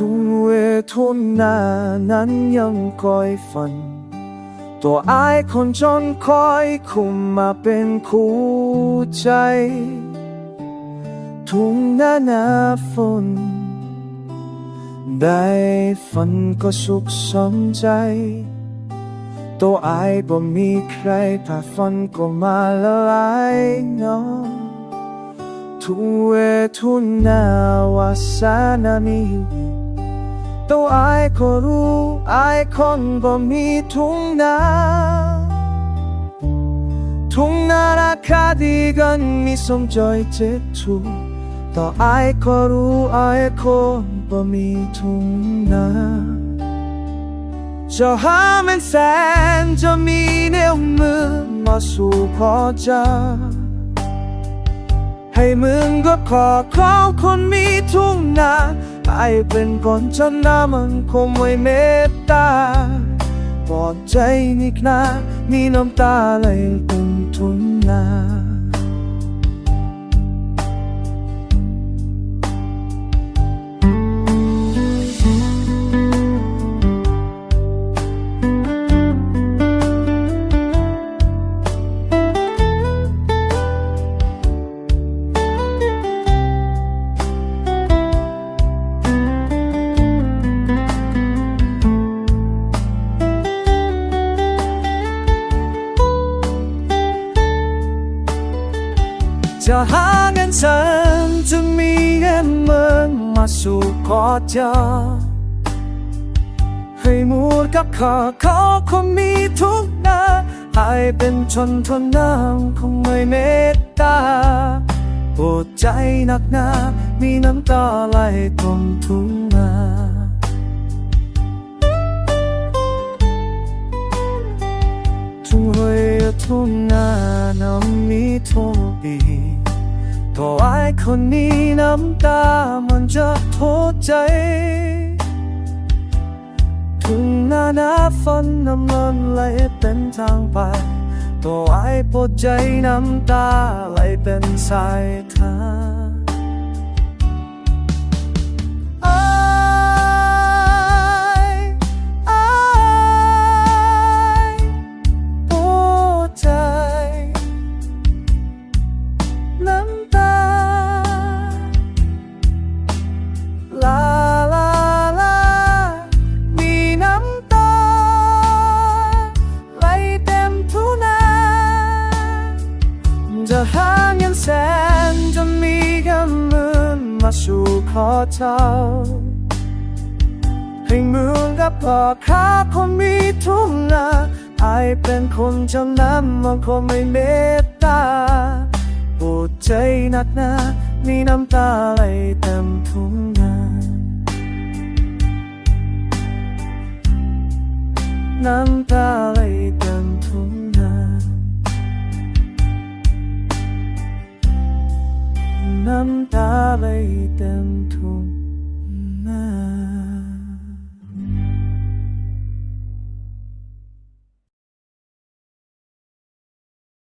ทุ่งเวทุนนานั้นยังคอยฝัน ตัวอายคนจนคอยคุมมาเป็นคู่ใจ ทุ่งนาหนาฝน ได้ฝันก็สุขสมใจ ตัวอายบ่มีใครถ้าฝันก็มาละลายเนาะทุเวทุนนาวาสานามี ตัวอายก็รู้อายคนบ่มีทุ่งนาทุ่งนาราคาดีกันมีสมใจเจ็ดทุกต่ออายก็รู้อายคนบ่มีทุ่งนาจะหามันแสนจะมีเนื้อมือมาสู่พอจะให้มึงก็ขอขอคนมีทุ่งนา ไอเป็นคนชนหน้ามันคงไม่เมตตาปลอดใจนิกนามีน้ำตาไหลเต็มทุ่งนา จะหาเงินฉันจะมีเงินเมืองมาสู่ขอเจอให้มูดกับข้าขอคนมีทุกนาให้เป็นชนทนน้ำคงไม่เมตตาปวดใจหนักหนา มีน้ำตาไหลตรงทุ่งนาทุ่งเฮยทุ่งนาน้ำมี โทดีตัวไอ้คนนี้น้ำตามันจะโทษใจทุ่งนาหน้าฝนน้ำมันไหลเป็นทางไปตัวไอ้ปวดใจน้ำตาไหลเป็นสายทาง แสนจนมีเงินหมื่นมาสู่ขอเจ้าให้เมืองกับพ่อค้าคนมีทุ่งนาไอายเป็นคนจำนำมันคงไม่เมตตาปวดใจหนักหนามีน้ำตาไหลเต็มทุ่งนาน้ำตาไหลเต็ม น้ำตาไหลเต็มทุ่งนา